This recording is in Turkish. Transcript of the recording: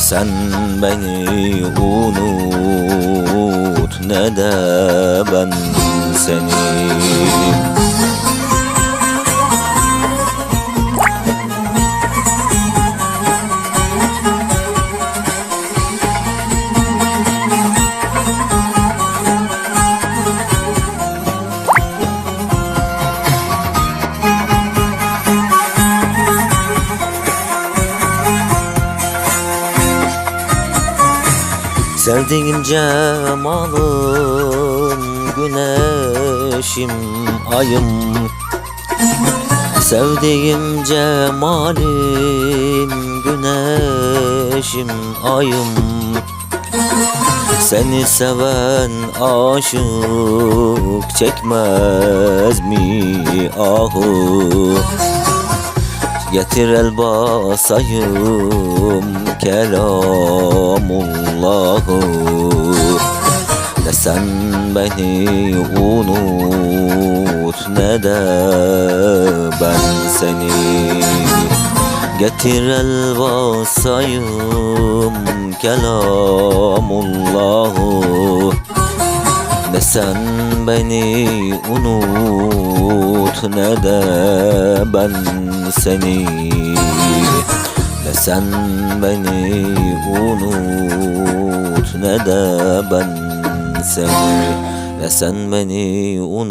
sen beni unut ne de ben seni Sevdiğim cemalın güneşim ayım. Sevdiğim cemalim güneşim ayım. Seni seven aşık çekmez mi ahu? Getir el basayım kelamullahı beni unut. Ne de ben seni? Getir el basayım kelamullahı. Ne sen beni unut ne de ben seni. Ne sen beni unut ne de ben seni Ne sen beni unut